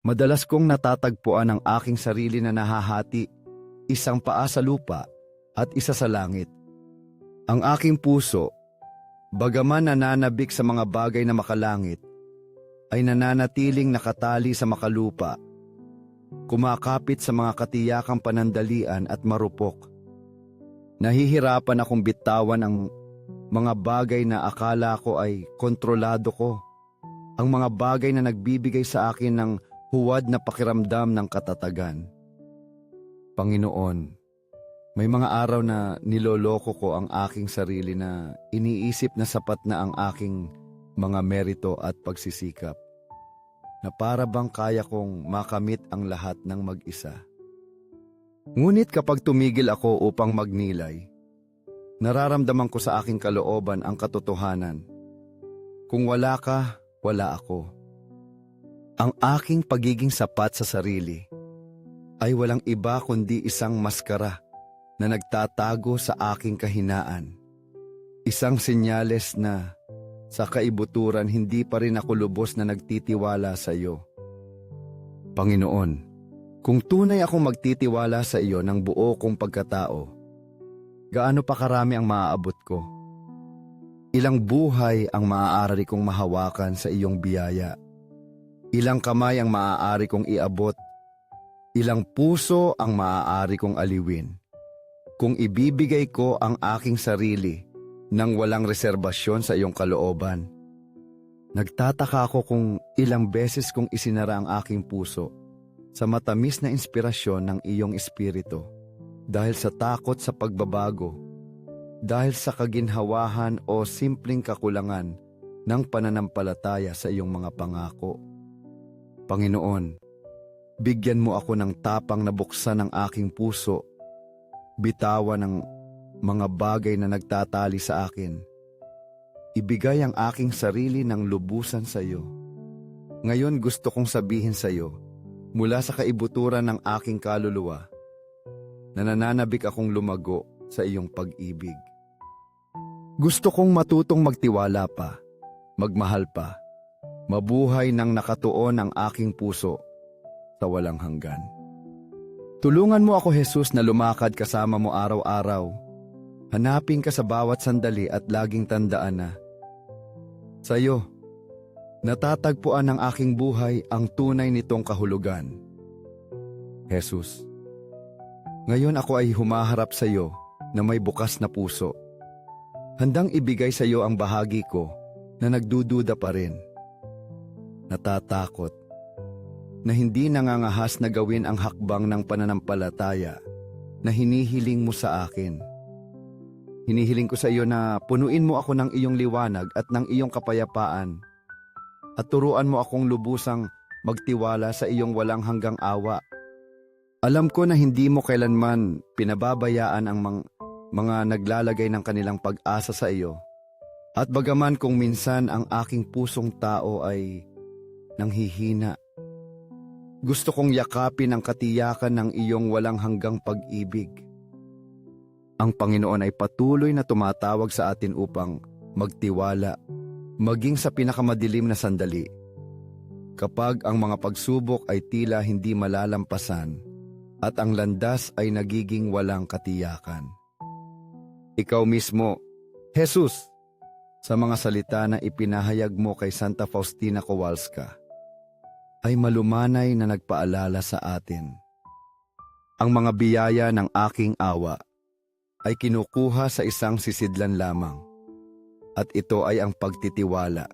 Madalas kong natatagpuan ang aking sarili na nahahati, isang paa sa lupa at isa sa langit. Ang aking puso, bagaman nananabik sa mga bagay na makalangit, ay nananatiling nakatali sa makalupa, kumakapit sa mga katiyakang panandalian at marupok. Nahihirapan akong bitawan ang mga bagay na akala ko ay kontrolado ko, ang mga bagay na nagbibigay sa akin ng huwad na pakiramdam ng katatagan. Panginoon, may mga araw na niloloko ko ang aking sarili na iniisip na sapat na ang aking mga merito at pagsisikap, na para bang kaya kong makamit ang lahat ng mag-isa. Ngunit kapag tumigil ako upang magnilay, nararamdaman ko sa aking kalooban ang katotohanan. Kung wala ka, wala ako. Ang aking pagiging sapat sa sarili ay walang iba kundi isang maskara na nagtatago sa aking kahinaan. Isang senyales na sa kaibuturan hindi pa rin ako lubos na nagtitiwala sa iyo. Panginoon, kung tunay akong magtitiwala sa iyo ng buo kong pagkatao, gaano pa karami ang maaabot ko? Ilang buhay ang maaari kong mahawakan sa iyong biyaya? Ilang kamay ang maaari kong iabot? Ilang puso ang maaari kong aliwin? Kung ibibigay ko ang aking sarili nang walang reserbasyon sa iyong kalooban. Nagtataka ako kung ilang beses kong isinara ang aking puso sa matamis na inspirasyon ng iyong espiritu dahil sa takot sa pagbabago, dahil sa kaginhawahan o simpleng kakulangan ng pananampalataya sa iyong mga pangako. Panginoon, bigyan mo ako ng tapang na buksan ang aking puso, bitawan ng mga bagay na nagtatali sa akin. Ibigay ang aking sarili ng lubusan sa iyo. Ngayon gusto kong sabihin sa iyo, mula sa kaibuturan ng aking kaluluwa, na nananabik akong lumago sa iyong pag-ibig. Gusto kong matutong magtiwala pa, magmahal pa, mabuhay ng nakatuon ang aking puso sa walang hanggan. Tulungan mo ako, Jesus, na lumakad kasama mo araw-araw. Hanapin ka sa bawat sandali at laging tandaan na sa iyo, natatagpuan ng aking buhay ang tunay nitong kahulugan. Jesus, ngayon ako ay humaharap sa iyo na may bukas na puso. Handang ibigay sa iyo ang bahagi ko na nagdududa pa rin. Natatakot na hindi nangangahas na gawin ang hakbang ng pananampalataya na hinihiling mo sa akin. Hinihiling ko sa iyo na punuin mo ako ng iyong liwanag at ng iyong kapayapaan at turuan mo akong lubusang magtiwala sa iyong walang hanggang awa. Alam ko na hindi mo kailanman pinababayaan ang mang, mga naglalagay ng kanilang pag-asa sa iyo. At bagaman kung minsan ang aking pusong tao ay nanghihina, gusto kong yakapin ang katiyakan ng iyong walang hanggang pag-ibig. Ang Panginoon ay patuloy na tumatawag sa atin upang magtiwala, maging sa pinakamadilim na sandali. Kapag ang mga pagsubok ay tila hindi malalampasan at ang landas ay nagiging walang katiyakan. Ikaw mismo, Jesus, sa mga salita na ipinahayag mo kay Santa Faustina Kowalska, ay malumanay na nagpaalala sa atin. Ang mga biyaya ng aking awa ay kinukuha sa isang sisidlan lamang. At ito ay ang pagtitiwala.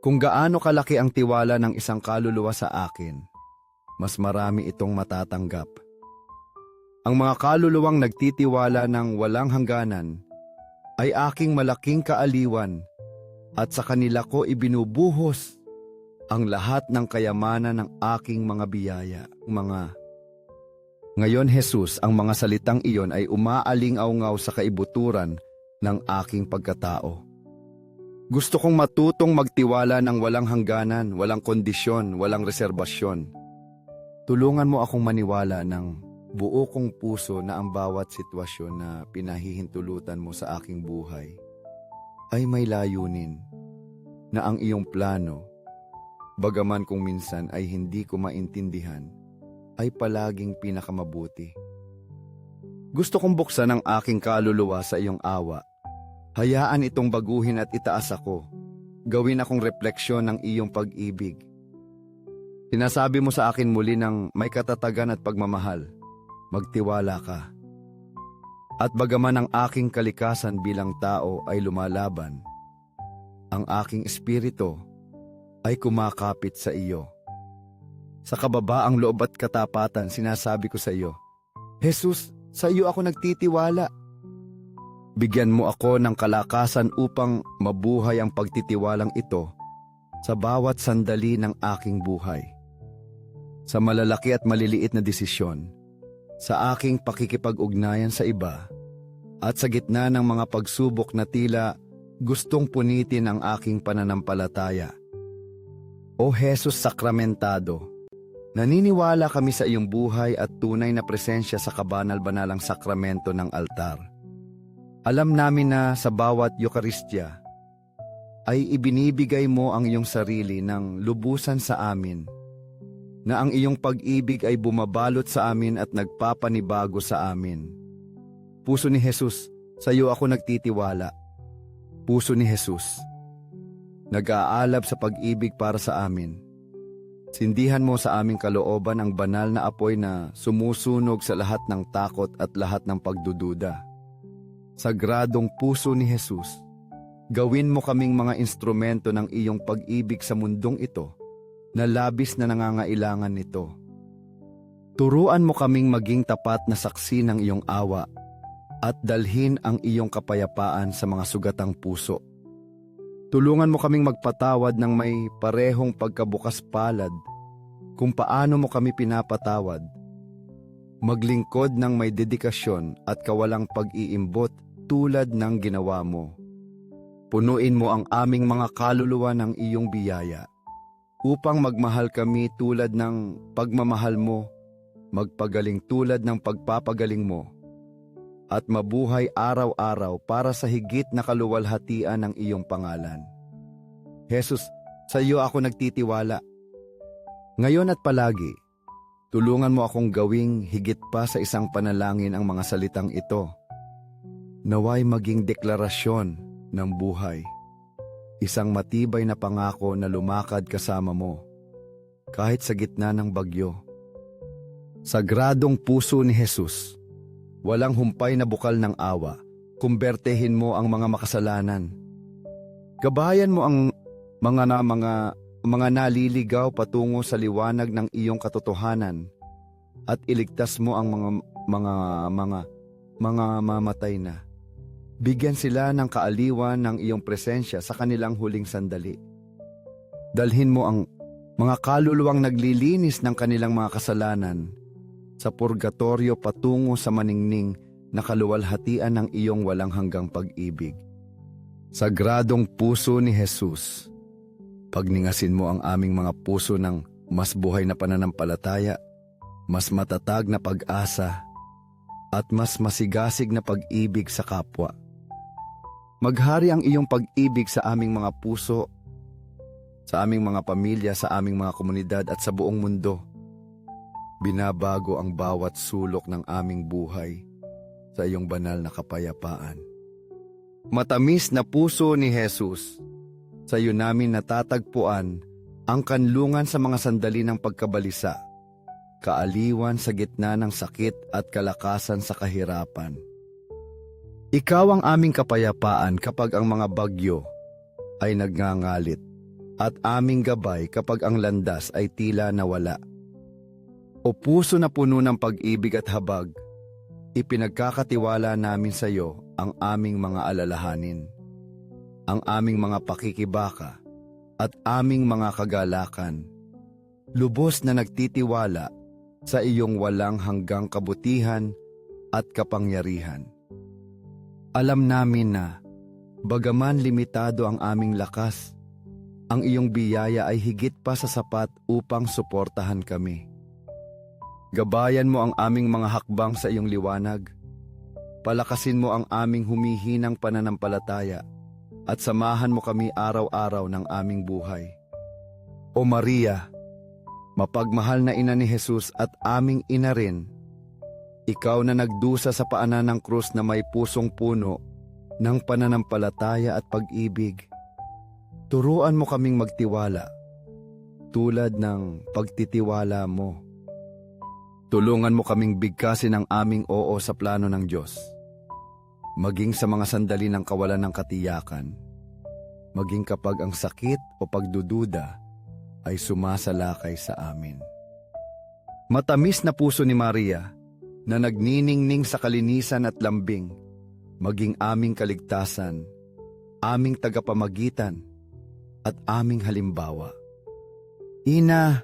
Kung gaano kalaki ang tiwala ng isang kaluluwa sa akin, mas marami itong matatanggap. Ang mga kaluluwang nagtitiwala ng walang hangganan ay aking malaking kaaliwan at sa kanila ko ibinubuhos ang lahat ng kayamanan ng aking mga biyaya, mga ngayon, Jesus, ang mga salitang iyon ay umaaling-aungaw sa kaibuturan ng aking pagkatao. Gusto kong matutong magtiwala ng walang hangganan, walang kondisyon, walang reserbasyon. Tulungan mo akong maniwala ng buo kong puso na ang bawat sitwasyon na pinahihintulutan mo sa aking buhay ay may layunin na ang iyong plano, bagaman kung minsan ay hindi ko maintindihan, ay palaging pinakamabuti. Gusto kong buksan ang aking kaluluwa sa iyong awa. Hayaan itong baguhin at itaas ako. Gawin akong refleksyon ng iyong pag-ibig. Sinasabi mo sa akin muli ng may katatagan at pagmamahal. Magtiwala ka. At bagaman ang aking kalikasan bilang tao ay lumalaban, ang aking espiritu ay kumakapit sa iyo. Sa kababaang loob at katapatan, sinasabi ko sa iyo, Jesus, sa iyo ako nagtitiwala. Bigyan mo ako ng kalakasan upang mabuhay ang pagtitiwalang ito sa bawat sandali ng aking buhay. Sa malalaki at maliliit na desisyon, sa aking pakikipag-ugnayan sa iba, at sa gitna ng mga pagsubok na tila gustong punitin ang aking pananampalataya. O Jesus Sakramentado, naniniwala kami sa iyong buhay at tunay na presensya sa kabanal-banalang sakramento ng altar. Alam namin na sa bawat Eukaristya ay ibinibigay mo ang iyong sarili ng lubusan sa amin, na ang iyong pag-ibig ay bumabalot sa amin at nagpapanibago sa amin. Puso ni Jesus, sa iyo ako nagtitiwala. Puso ni Jesus, nag-aalab sa pag-ibig para sa amin. Sindihan mo sa aming kalooban ang banal na apoy na sumusunog sa lahat ng takot at lahat ng pagdududa. Sagradong puso ni Jesus, gawin mo kaming mga instrumento ng iyong pag-ibig sa mundong ito na labis na nangangailangan nito. Turuan mo kaming maging tapat na saksi ng iyong awa at dalhin ang iyong kapayapaan sa mga sugatang puso. Tulungan mo kaming magpatawad ng may parehong pagkabukas palad kung paano mo kami pinapatawad. Maglingkod ng may dedikasyon at kawalang pag-iimbot tulad ng ginawa mo. Punuin mo ang aming mga kaluluwa ng iyong biyaya upang magmahal kami tulad ng pagmamahal mo, magpagaling tulad ng pagpapagaling mo, at mabuhay araw-araw para sa higit na kaluwalhatian ng iyong pangalan. Jesus, sa iyo ako nagtitiwala. Ngayon at palagi, tulungan mo akong gawing higit pa sa isang panalangin ang mga salitang ito. Naway maging deklarasyon ng buhay. Isang matibay na pangako na lumakad kasama mo, kahit sa gitna ng bagyo. Sagradong puso ni Jesus, walang humpay na bukal ng awa, kumbertehin mo ang mga makasalanan. Gabayan mo ang mga na mga mga naliligaw patungo sa liwanag ng iyong katotohanan at iligtas mo ang mga mga mga mga mamatay na. Bigyan sila ng kaaliwan ng iyong presensya sa kanilang huling sandali. Dalhin mo ang mga kaluluwang naglilinis ng kanilang mga kasalanan sa purgatorio patungo sa maningning na kaluwalhatian ng iyong walang hanggang pag-ibig. Sagradong puso ni Jesus, pagningasin mo ang aming mga puso ng mas buhay na pananampalataya, mas matatag na pag-asa, at mas masigasig na pag-ibig sa kapwa. Maghari ang iyong pag-ibig sa aming mga puso, sa aming mga pamilya, sa aming mga komunidad at sa buong mundo. Binabago ang bawat sulok ng aming buhay sa iyong banal na kapayapaan. Matamis na puso ni Jesus, sa iyo namin natatagpuan ang kanlungan sa mga sandali ng pagkabalisa, kaaliwan sa gitna ng sakit at kalakasan sa kahirapan. Ikaw ang aming kapayapaan kapag ang mga bagyo ay nagngangalit at aming gabay kapag ang landas ay tila nawala. O puso na puno ng pag-ibig at habag, ipinagkakatiwala namin sa iyo ang aming mga alalahanin, ang aming mga pakikibaka at aming mga kagalakan. Lubos na nagtitiwala sa iyong walang hanggang kabutihan at kapangyarihan. Alam namin na, bagaman limitado ang aming lakas, ang iyong biyaya ay higit pa sa sapat upang suportahan kami. Gabayan mo ang aming mga hakbang sa iyong liwanag. Palakasin mo ang aming humihinang pananampalataya at samahan mo kami araw-araw ng aming buhay. O Maria, mapagmahal na ina ni Jesus at aming ina rin, ikaw na nagdusa sa paanan ng krus na may pusong puno ng pananampalataya at pag-ibig. Turuan mo kaming magtiwala tulad ng pagtitiwala mo. Tulungan mo kaming bigkasin ang aming oo sa plano ng Diyos. Maging sa mga sandali ng kawalan ng katiyakan. Maging kapag ang sakit o pagdududa ay sumasalakay sa amin. Matamis na puso ni Maria na nagniningning sa kalinisan at lambing, maging aming kaligtasan, aming tagapamagitan, at aming halimbawa. Ina,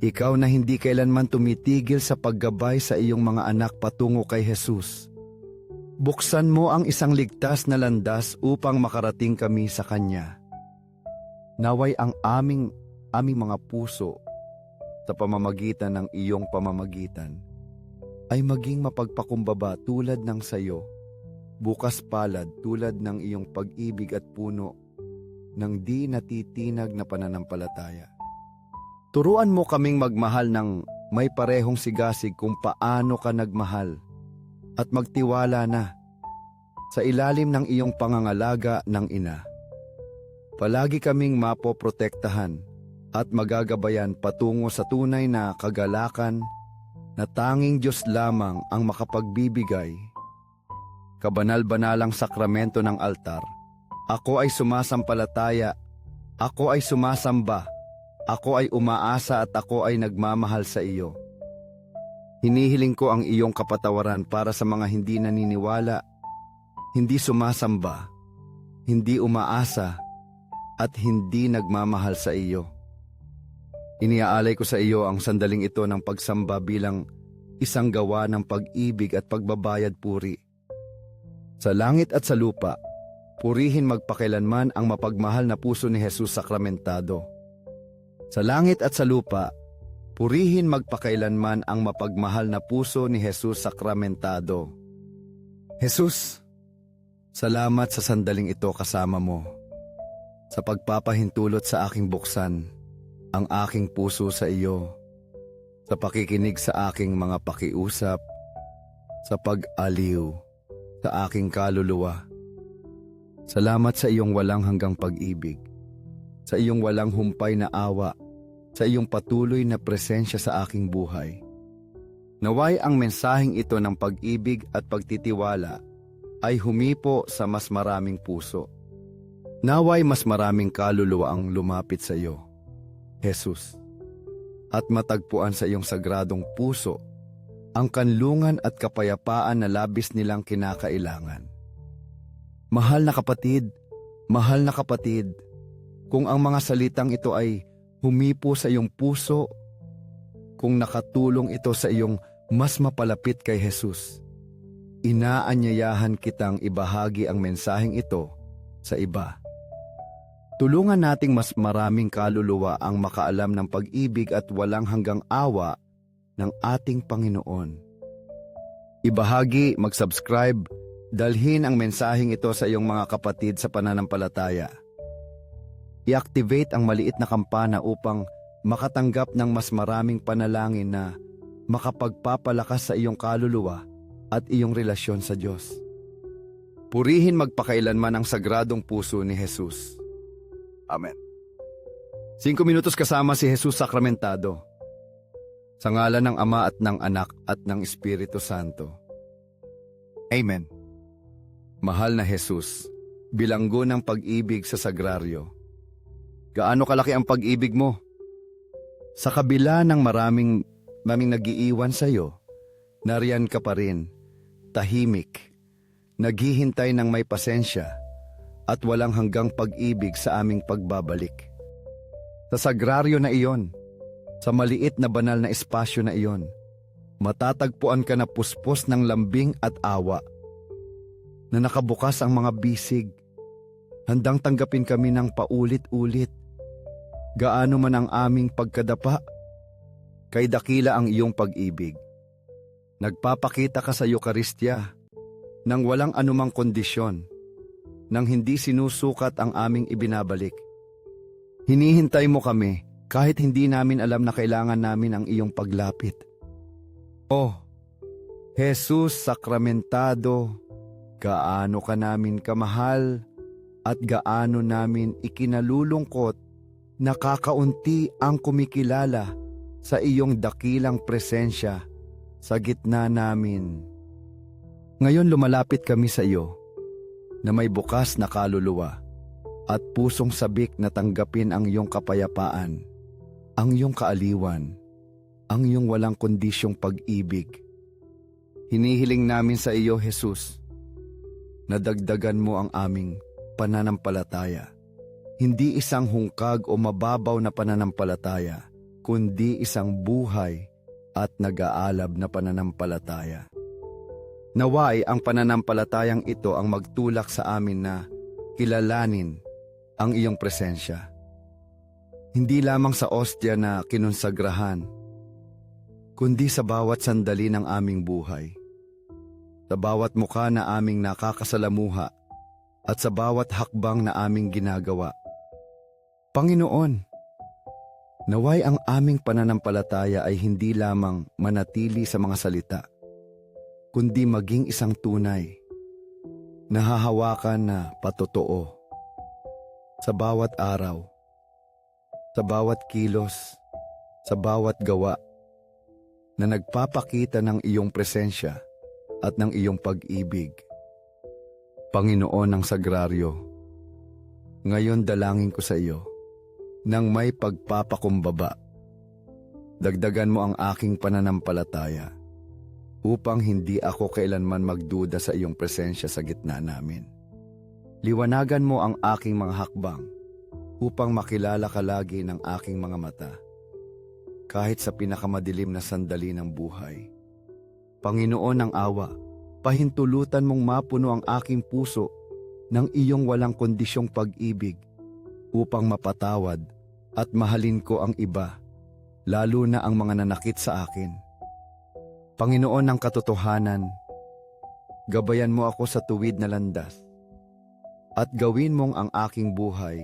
ikaw na hindi kailanman tumitigil sa paggabay sa iyong mga anak patungo kay Jesus. Buksan mo ang isang ligtas na landas upang makarating kami sa Kanya. Naway ang aming, aming mga puso sa pamamagitan ng iyong pamamagitan ay maging mapagpakumbaba tulad ng sayo, bukas palad tulad ng iyong pag-ibig at puno ng di natitinag na pananampalataya. Turuan mo kaming magmahal ng may parehong sigasig kung paano ka nagmahal at magtiwala na sa ilalim ng iyong pangangalaga ng ina. Palagi kaming mapoprotektahan at magagabayan patungo sa tunay na kagalakan na tanging Diyos lamang ang makapagbibigay. Kabanal-banalang sakramento ng altar, ako ay sumasampalataya, ako ay sumasamba, ako ay umaasa at ako ay nagmamahal sa iyo. Hinihiling ko ang iyong kapatawaran para sa mga hindi naniniwala, hindi sumasamba, hindi umaasa, at hindi nagmamahal sa iyo. Iniaalay ko sa iyo ang sandaling ito ng pagsamba bilang isang gawa ng pag-ibig at pagbabayad puri. Sa langit at sa lupa, purihin magpakilanman ang mapagmahal na puso ni Jesus sakramentado. Sa langit at sa lupa, purihin magpakailanman ang mapagmahal na puso ni Jesus sakramentado. Jesus, salamat sa sandaling ito kasama mo. Sa pagpapahintulot sa aking buksan, ang aking puso sa iyo. Sa pakikinig sa aking mga pakiusap, sa pag-aliw, sa aking kaluluwa. Salamat sa iyong walang hanggang pag-ibig sa iyong walang humpay na awa, sa iyong patuloy na presensya sa aking buhay. Naway ang mensaheng ito ng pag-ibig at pagtitiwala ay humipo sa mas maraming puso. Naway mas maraming kaluluwa ang lumapit sa iyo, Jesus, at matagpuan sa iyong sagradong puso ang kanlungan at kapayapaan na labis nilang kinakailangan. Mahal na kapatid, mahal na kapatid, kung ang mga salitang ito ay humipo sa iyong puso, kung nakatulong ito sa iyong mas mapalapit kay Jesus, inaanyayahan kitang ibahagi ang mensaheng ito sa iba. Tulungan nating mas maraming kaluluwa ang makaalam ng pag-ibig at walang hanggang awa ng ating Panginoon. Ibahagi, mag-subscribe, dalhin ang mensaheng ito sa iyong mga kapatid sa pananampalataya i-activate ang maliit na kampana upang makatanggap ng mas maraming panalangin na makapagpapalakas sa iyong kaluluwa at iyong relasyon sa Diyos. Purihin magpakailanman ang sagradong puso ni Jesus. Amen. Cinco minutos kasama si Jesus sakramentado. Sa ngalan ng Ama at ng Anak at ng Espiritu Santo. Amen. Mahal na Jesus, bilanggo ng pag-ibig sa sagraryo, Gaano kalaki ang pag-ibig mo? Sa kabila ng maraming maming nagiiwan sa iyo, nariyan ka pa rin, tahimik, naghihintay ng may pasensya at walang hanggang pag-ibig sa aming pagbabalik. Sa sagraryo na iyon, sa maliit na banal na espasyo na iyon, matatagpuan ka na puspos ng lambing at awa, na nakabukas ang mga bisig, handang tanggapin kami ng paulit-ulit gaano man ang aming pagkadapa, kay dakila ang iyong pag-ibig. Nagpapakita ka sa Eukaristya nang walang anumang kondisyon, nang hindi sinusukat ang aming ibinabalik. Hinihintay mo kami kahit hindi namin alam na kailangan namin ang iyong paglapit. Oh, Jesus sakramentado, gaano ka namin kamahal at gaano namin ikinalulungkot na kakaunti ang kumikilala sa iyong dakilang presensya sa gitna namin. Ngayon lumalapit kami sa iyo na may bukas na kaluluwa at pusong sabik na tanggapin ang iyong kapayapaan, ang iyong kaaliwan, ang iyong walang kondisyong pag-ibig. Hinihiling namin sa iyo, Jesus, na dagdagan mo ang aming pananampalataya. Hindi isang hungkag o mababaw na pananampalataya, kundi isang buhay at nag-aalab na pananampalataya. Naway ang pananampalatayang ito ang magtulak sa amin na kilalanin ang iyong presensya. Hindi lamang sa ostya na kinonsagrahan, kundi sa bawat sandali ng aming buhay. Sa bawat mukha na aming nakakasalamuha at sa bawat hakbang na aming ginagawa. Panginoon, naway ang aming pananampalataya ay hindi lamang manatili sa mga salita, kundi maging isang tunay, nahahawakan na patotoo. Sa bawat araw, sa bawat kilos, sa bawat gawa, na nagpapakita ng iyong presensya at ng iyong pag-ibig. Panginoon ng Sagraryo, ngayon dalangin ko sa iyo, nang may pagpapakumbaba. Dagdagan mo ang aking pananampalataya upang hindi ako kailanman magduda sa iyong presensya sa gitna namin. Liwanagan mo ang aking mga hakbang upang makilala ka lagi ng aking mga mata kahit sa pinakamadilim na sandali ng buhay. Panginoon ng awa, pahintulutan mong mapuno ang aking puso ng iyong walang kondisyong pag-ibig upang mapatawad at mahalin ko ang iba, lalo na ang mga nanakit sa akin. Panginoon ng katotohanan, gabayan mo ako sa tuwid na landas at gawin mong ang aking buhay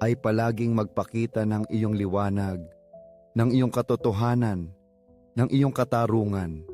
ay palaging magpakita ng iyong liwanag, ng iyong katotohanan, ng iyong katarungan,